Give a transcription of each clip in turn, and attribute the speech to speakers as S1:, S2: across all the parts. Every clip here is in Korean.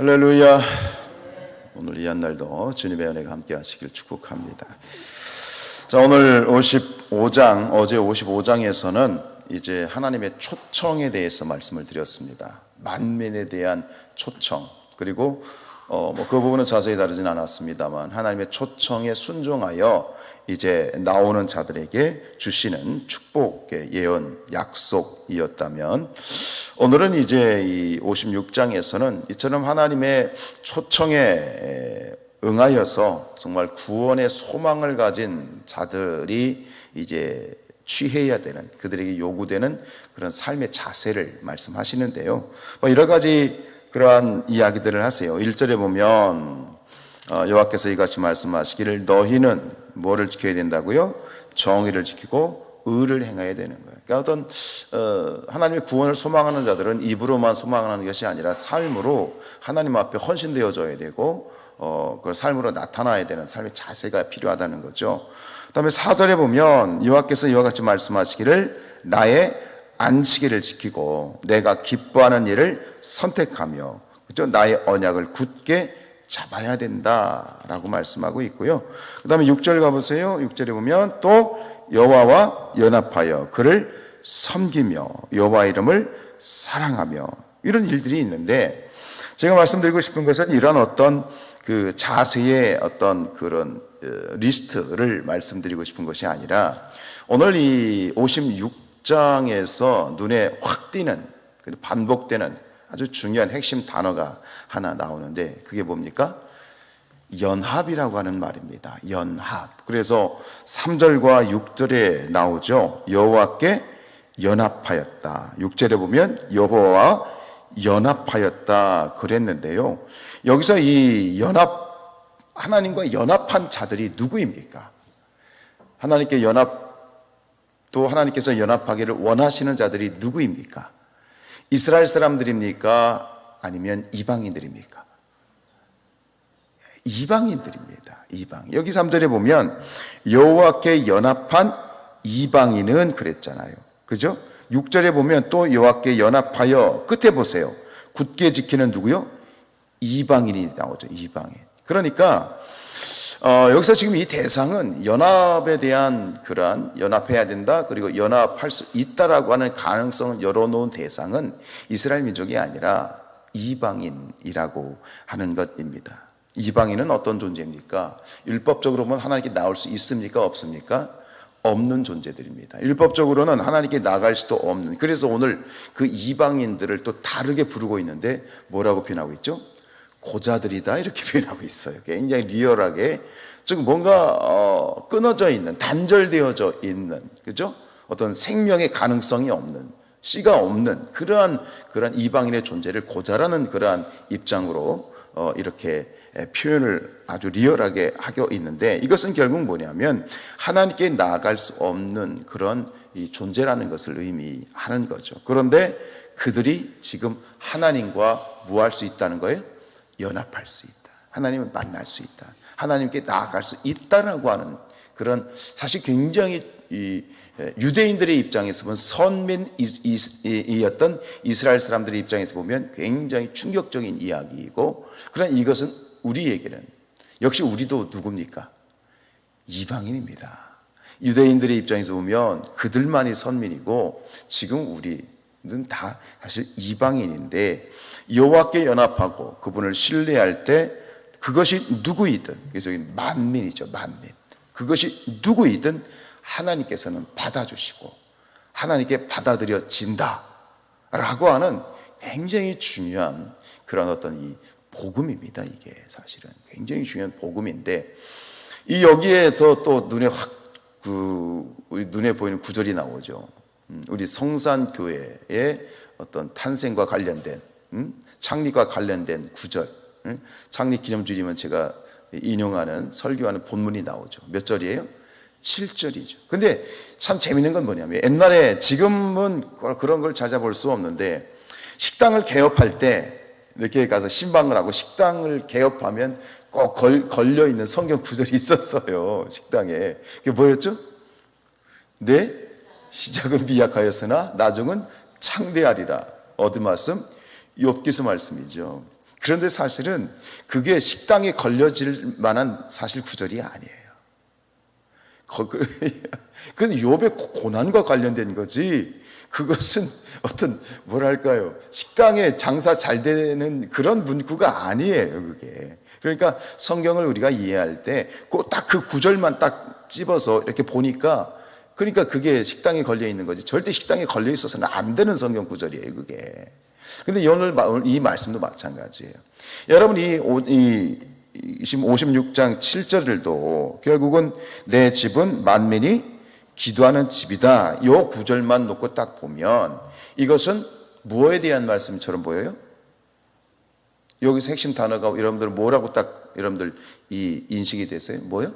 S1: 할렐루야. 오늘 이 한날도 주님의 은혜가 함께 하시길 축복합니다. 자, 오늘 55장, 어제 55장에서는 이제 하나님의 초청에 대해서 말씀을 드렸습니다. 만민에 대한 초청. 그리고 어, 뭐 그 부분은 자세히 다루진 않았습니다만 하나님의 초청에 순종하여 이제 나오는 자들에게 주시는 축복의 예언, 약속이었다면 오늘은 이제 이 56장에서는 이처럼 하나님의 초청에 응하여서 정말 구원의 소망을 가진 자들이 이제 취해야 되는 그들에게 요구되는 그런 삶의 자세를 말씀하시는데요. 뭐 여러 가지 그러한 이야기들을 하세요. 1절에 보면 어, 여호와께서 이같이 말씀하시기를 너희는 뭐를 지켜야 된다고요? 정의를 지키고 의를 행해야 되는 거예요. 그러니까 어떤 어, 하나님의 구원을 소망하는 자들은 입으로만 소망하는 것이 아니라 삶으로 하나님 앞에 헌신되어져야 되고 어, 그 삶으로 나타나야 되는 삶의 자세가 필요하다는 거죠. 그다음에 사절에 보면 여호와께서 이와 같이 말씀하시기를 나의 안식일을 지키고 내가 기뻐하는 일을 선택하며 그죠 나의 언약을 굳게 잡아야 된다라고 말씀하고 있고요. 그 다음에 6절 가 보세요. 6절에 보면 또 여호와와 연합하여 그를 섬기며 여호와 이름을 사랑하며 이런 일들이 있는데 제가 말씀드리고 싶은 것은 이런 어떤 그 자세의 어떤 그런 어, 리스트를 말씀드리고 싶은 것이 아니라 오늘 이 56장에서 눈에 확 띄는 반복되는 아주 중요한 핵심 단어가 하나 나오는데 그게 뭡니까? 연합이라고 하는 말입니다. 연합. 그래서 3절과 6절에 나오죠. 여호와께 연합하였다. 6절에 보면 여호와 연합하였다 그랬는데요. 여기서 이 연합 하나님과 연합한 자들이 누구입니까? 하나님께 연합 또 하나님께서 연합하기를 원하시는 자들이 누구입니까? 이스라엘 사람들입니까? 아니면 이방인들입니까? 이방인들입니다. 이방. 여기 3절에 보면 여호와께 연합한 이방인은 그랬잖아요. 그죠? 6절에 보면 또 여호와께 연합하여 끝에 보세요. 굳게 지키는 누구요? 이방인이 나오죠. 이방인. 그러니까 어, 여기서 지금 이 대상은 연합에 대한 그러한 연합해야 된다 그리고 연합할 수 있다라고 하는 가능성을 열어놓은 대상은 이스라엘 민족이 아니라 이방인이라고 하는 것입니다. 이방인은 어떤 존재입니까? 율법적으로 보면 하나님께 나올 수 있습니까? 없습니까? 없는 존재들입니다. 율법적으로는 하나님께 나갈 수도 없는. 그래서 오늘 그 이방인들을 또 다르게 부르고 있는데 뭐라고 표현하고 있죠? 고자들이다 이렇게 표현하고 있어요. 굉장히 리얼하게 즉 뭔가 어, 끊어져 있는 단절되어져 있는 그죠? 어떤 생명의 가능성이 없는 씨가 없는 그러한 그러한 이방인의 존재를 고자라는 그러한 입장으로 어, 이렇게 표현을 아주 리얼하게 하고 있는데 이것은 결국 뭐냐면 하나님께 나아갈 수 없는 그런 존재라는 것을 의미하는 거죠. 그런데 그들이 지금 하나님과 무할 수 있다는 거예요. 연합할 수 있다. 하나님을 만날 수 있다. 하나님께 나아갈 수 있다라고 하는 그런 사실 굉장히 이 유대인들의 입장에서 보면 선민이었던 이스라엘 사람들의 입장에서 보면 굉장히 충격적인 이야기이고 그런 이것은 우리에게는 역시 우리도 누굽니까? 이방인입니다. 유대인들의 입장에서 보면 그들만이 선민이고 지금 우리 는다 사실 이방인인데 여호와께 연합하고 그분을 신뢰할 때 그것이 누구이든 그래서 만민이죠 만민. 그것이 누구이든 하나님께서는 받아주시고 하나님께 받아들여진다 라고 하는 굉장히 중요한 그런 어떤 이 복음입니다 이게 사실은. 굉장히 중요한 복음인데 이 여기에서 또 눈에 확그 우리 눈에 보이는 구절이 나오죠. 음, 우리 성산교회의 어떤 탄생과 관련된 창립과 관련된 구절, 창립 기념주일이면 제가 인용하는 설교하는 본문이 나오죠. 몇 절이에요? 7절이죠. 근데 참 재밌는 건 뭐냐면 옛날에 지금은 그런 걸 찾아볼 수 없는데 식당을 개업할 때 이렇게 가서 신방을 하고 식당을 개업하면 꼭 걸, 걸려 있는 성경 구절이 있었어요. 식당에. 그게 뭐였죠? 네? 시작은 미약하였으나 나중은 창대하리라. 어디 말씀? 욥기서 말씀이죠. 그런데 사실은 그게 식당에 걸려질 만한 사실 구절이 아니에요. 거- 그- 그건 욥의 고난과 관련된 거지. 그것은 어떤 뭐랄까요 식당에 장사 잘 되는 그런 문구가 아니에요. 그게 그러니까 성경을 우리가 이해할 때 꼭 딱 그 구절만 딱 집어서 이렇게 보니까 그러니까 그게 식당에 걸려 있는 거지. 절대 식당에 걸려 있어서는 안 되는 성경 구절이에요. 그게. 근데 오늘 이 말씀도 마찬가지예요. 여러분 이, 오- 이이 지금 56장 7절을도 결국은 내 집은 만민이 기도하는 집이다. 요 구절만 놓고 딱 보면 이것은 무엇에 대한 말씀처럼 보여요? 여기서 핵심 단어가 여러분들 뭐라고 딱 여러분들 이 인식이 되세요? 뭐요?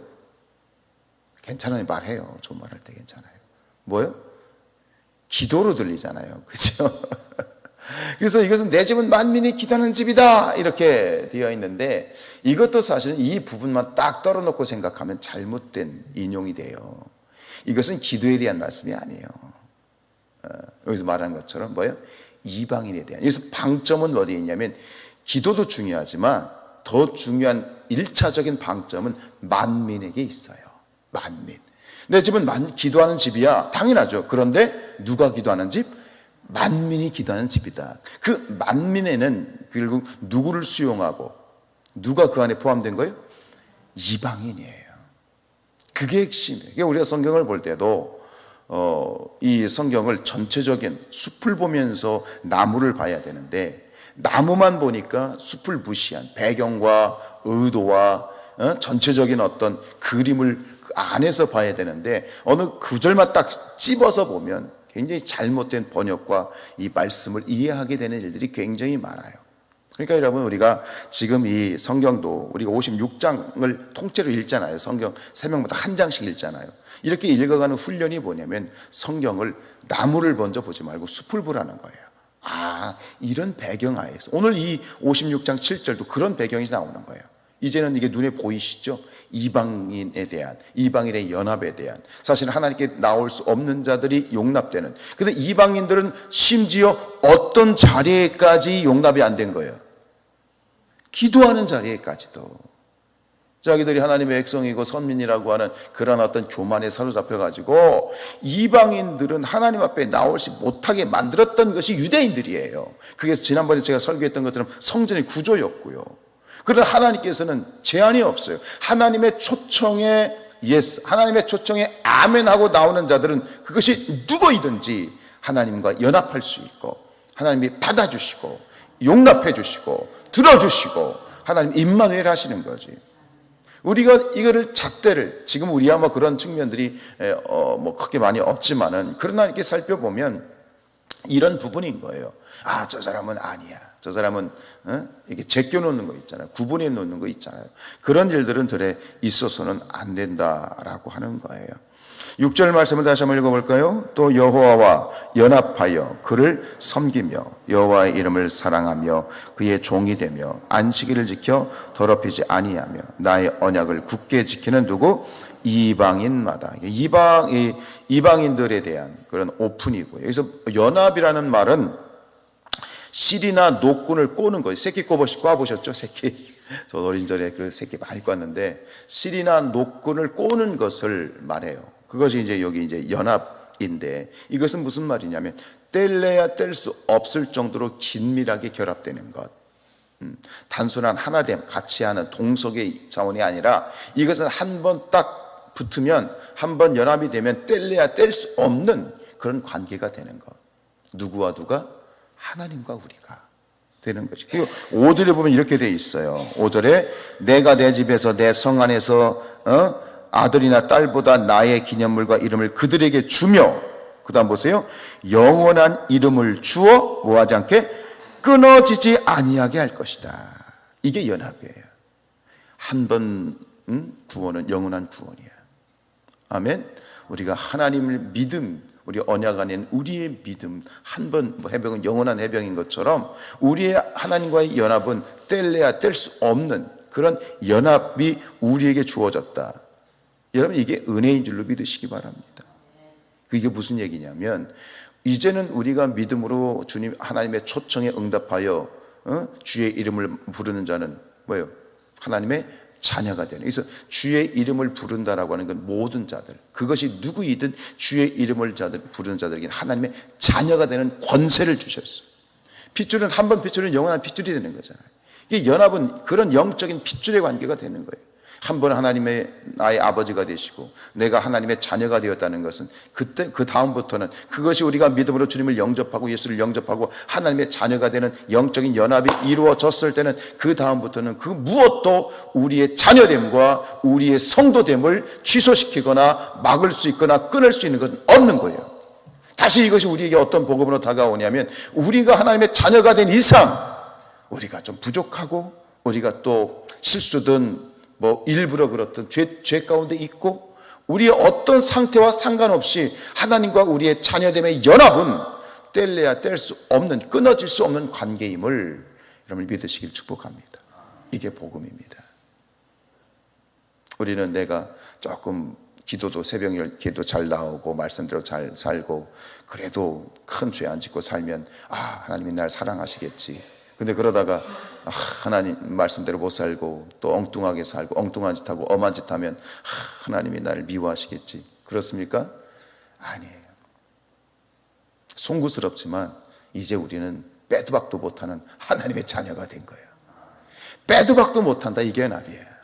S1: 괜찮아요. 말해요. 저 말할 때 괜찮아요. 뭐요? 기도로 들리잖아요. 그죠? 그래서 이것은 내 집은 만민이 기도하는 집이다. 이렇게 되어 있는데 이것도 사실은 이 부분만 딱 떨어놓고 생각하면 잘못된 인용이 돼요. 이것은 기도에 대한 말씀이 아니에요. 어, 여기서 말하는 것처럼 뭐예요? 이방인에 대한. 여기서 방점은 어디에 있냐면 기도도 중요하지만 더 중요한 일차적인 방점은 만민에게 있어요. 만민. 내 집은 만, 기도하는 집이야. 당연하죠. 그런데 누가 기도하는 집? 만민이 기도하는 집이다. 그 만민에는 결국 누구를 수용하고 누가 그 안에 포함된 거예요? 이방인이에요. 그게 핵심이에요. 그러니까 우리가 성경을 볼 때도 어, 이 성경을 전체적인 숲을 보면서 나무를 봐야 되는데 나무만 보니까 숲을 무시한 배경과 의도와 어? 전체적인 어떤 그림을 그 안에서 봐야 되는데 어느 구절만 딱 찝어서 보면 굉장히 잘못된 번역과 이 말씀을 이해하게 되는 일들이 굉장히 많아요. 그러니까 여러분 우리가 지금 이 성경도 우리가 56장을 통째로 읽잖아요. 성경 세 명마다 한 장씩 읽잖아요. 이렇게 읽어가는 훈련이 뭐냐면 성경을 나무를 먼저 보지 말고 숲을 보라는 거예요. 아, 이런 배경 하에서 오늘 이 56장 7절도 그런 배경이 나오는 거예요. 이제는 이게 눈에 보이시죠? 이방인에 대한, 이방인의 연합에 대한. 사실 하나님께 나올 수 없는 자들이 용납되는. 근데 이방인들은 심지어 어떤 자리에까지 용납이 안 된 거예요. 기도하는 자리에까지도. 자기들이 하나님의 백성이고 선민이라고 하는 그런 어떤 교만에 사로잡혀가지고 이방인들은 하나님 앞에 나올지 못하게 만들었던 것이 유대인들이에요. 그게 지난번에 제가 설교했던 것처럼 성전의 구조였고요. 그러나 하나님께서는 제한이 없어요. 하나님의 초청에 예스, 하나님의 초청에 아멘 하고 나오는 자들은 그것이 누구이든지 하나님과 연합할 수 있고 하나님이 받아주시고 용납해 주시고 들어주시고 하나님 임마누엘 하시는 거지. 우리가 이거를 잣대를 지금 우리야 뭐 그런 측면들이 에, 어, 뭐 크게 많이 없지만은 그러나 이렇게 살펴보면 이런 부분인 거예요. 아, 저 사람은 아니야. 저 사람은 어? 이게 제껴 놓는 거 있잖아요. 구분해 놓는 거 있잖아요. 그런 일들은 들에 있어서는 안 된다라고 하는 거예요. 6절 말씀을 다시 한번 읽어볼까요? 또 여호와와 연합하여 그를 섬기며 여호와의 이름을 사랑하며 그의 종이 되며 안식일을 지켜 더럽히지 아니하며 나의 언약을 굳게 지키는 누구? 이방인마다 이방 이, 이방인들에 대한 그런 오픈이고요. 여기서 연합이라는 말은 실이나 노끈을 꼬는 거예요. 새끼 꼽으시, 꽈보셨죠? 새끼. 저 어린 절에 그 새끼 많이 꽈는데 실이나 노끈을 꼬는 것을 말해요. 그것이 이제 여기 이제 연합인데 이것은 무슨 말이냐면 뗄래야 뗄 수 없을 정도로 긴밀하게 결합되는 것. 음, 단순한 하나됨, 같이 하는 동석의 차원이 아니라 이것은 한 번 딱 붙으면 한 번 연합이 되면 뗄래야 뗄 수 없는 그런 관계가 되는 것. 누구와 누가? 하나님과 우리가 되는 거죠. 그리고 5절에 보면 이렇게 돼 있어요. 5절에 내가 내 집에서 내 성 안에서 어? 아들이나 딸보다 나의 기념물과 이름을 그들에게 주며 그 다음 보세요. 영원한 이름을 주어 뭐하지 않게 끊어지지 아니하게 할 것이다. 이게 연합이에요. 한번 구원은 영원한 구원이야. 아멘. 우리가 하나님을 믿음, 우리 언약 안엔 우리의 믿음, 한번뭐 해병은 영원한 해병인 것처럼 우리의 하나님과의 연합은 뗄래야 뗄 수 없는 그런 연합이 우리에게 주어졌다. 여러분 이게 은혜인 줄로 믿으시기 바랍니다. 그게 무슨 얘기냐면 이제는 우리가 믿음으로 주님 하나님의 초청에 응답하여 어? 주의 이름을 부르는 자는 뭐예요? 하나님의 자녀가 되는. 그래서 주의 이름을 부른다라고 하는 건 모든 자들. 그것이 누구이든 주의 이름을 자들 부르는 자들에게 하나님의 자녀가 되는 권세를 주셨어요. 핏줄은 한 번 핏줄은 영원한 핏줄이 되는 거잖아요. 이게 연합은 그런 영적인 핏줄의 관계가 되는 거예요. 한 번 하나님의 나의 아버지가 되시고 내가 하나님의 자녀가 되었다는 것은 그때 그 다음부터는 그것이 우리가 믿음으로 주님을 영접하고 예수를 영접하고 하나님의 자녀가 되는 영적인 연합이 이루어졌을 때는 그 다음부터는 그 무엇도 우리의 자녀됨과 우리의 성도됨을 취소시키거나 막을 수 있거나 끊을 수 있는 것은 없는 거예요. 다시 이것이 우리에게 어떤 복음으로 다가오냐면 우리가 하나님의 자녀가 된 이상 우리가 좀 부족하고 우리가 또 실수든 뭐 일부러 그렇든 죄, 죄 가운데 있고 우리의 어떤 상태와 상관없이 하나님과 우리의 자녀됨의 연합은 뗄래야 뗄 수 없는 끊어질 수 없는 관계임을 여러분 믿으시길 축복합니다. 이게 복음입니다. 우리는 내가 조금 기도도 새벽 기도 잘 나오고 말씀대로 잘 살고 그래도 큰 죄 안 짓고 살면 아 하나님이 날 사랑하시겠지. 근데 그러다가 아, 하나님 말씀대로 못 살고 또 엉뚱하게 살고 엉뚱한 짓 하고 엄한 짓 하면 아, 하나님이 나를 미워하시겠지. 그렇습니까? 아니에요. 송구스럽지만 이제 우리는 빼도 박도 못하는 하나님의 자녀가 된 거예요. 빼도 박도 못한다 이게 연합이에요.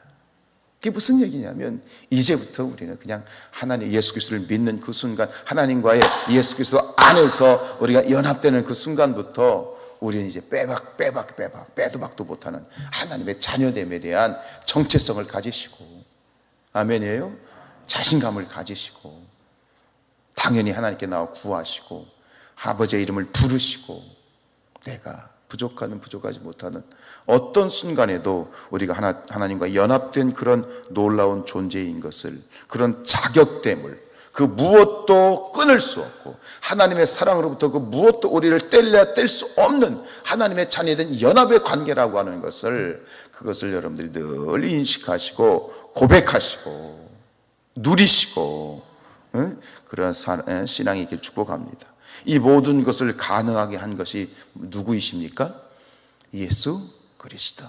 S1: 그게 무슨 얘기냐면 이제부터 우리는 그냥 하나님 예수 그리스도를 믿는 그 순간 하나님과의 예수 그리스도 안에서 우리가 연합되는 그 순간부터 우리는 이제 빼박 빼박 빼박 빼도 박도 못하는 하나님의 자녀됨에 대한 정체성을 가지시고 아멘이에요. 자신감을 가지시고 당연히 하나님께 나와 구하시고 아버지의 이름을 부르시고 내가 부족하는 부족하지 못하는 어떤 순간에도 우리가 하나, 하나님과 연합된 그런 놀라운 존재인 것을 그런 자격됨을 그 무엇도 끊을 수 없고 하나님의 사랑으로부터 그 무엇도 우리를 뗄래야 뗄 수 없는 하나님의 자녀된 연합의 관계라고 하는 것을 그것을 여러분들이 늘 인식하시고 고백하시고 누리시고 응? 그런 신앙이 있길 축복합니다. 이 모든 것을 가능하게 한 것이 누구이십니까? 예수 그리스도.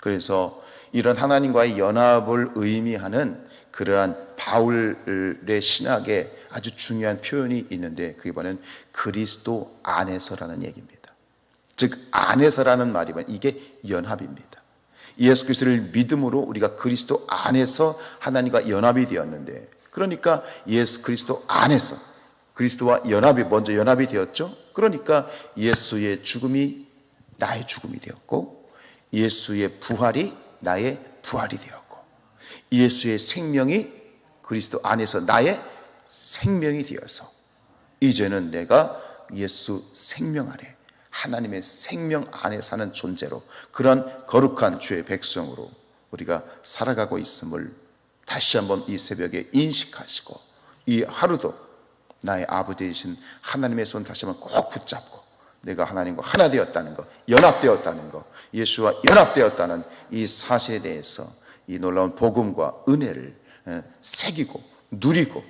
S1: 그래서 이런 하나님과의 연합을 의미하는 그러한 바울의 신학에 아주 중요한 표현이 있는데 그게 뭐냐면 그리스도 안에서라는 얘기입니다. 즉 안에서라는 말이면 이게 연합입니다. 예수 그리스도를 믿음으로 우리가 그리스도 안에서 하나님과 연합이 되었는데 그러니까 예수 그리스도 안에서 그리스도와 연합이 먼저 연합이 되었죠. 그러니까 예수의 죽음이 나의 죽음이 되었고 예수의 부활이 나의 부활이 되었고 예수의 생명이 그리스도 안에서 나의 생명이 되어서 이제는 내가 예수 생명 안에 하나님의 생명 안에 사는 존재로 그런 거룩한 주의 백성으로 우리가 살아가고 있음을 다시 한번 이 새벽에 인식하시고 이 하루도 나의 아버지 되신 하나님의 손 다시 한번 꼭 붙잡고 내가 하나님과 하나 되었다는 것, 연합되었다는 것, 예수와 연합되었다는 이 사실에 대해서 이 놀라운 복음과 은혜를 새기고 누리고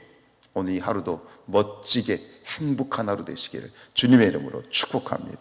S1: 오늘 이 하루도 멋지게 행복한 하루 되시기를 주님의 이름으로 축복합니다.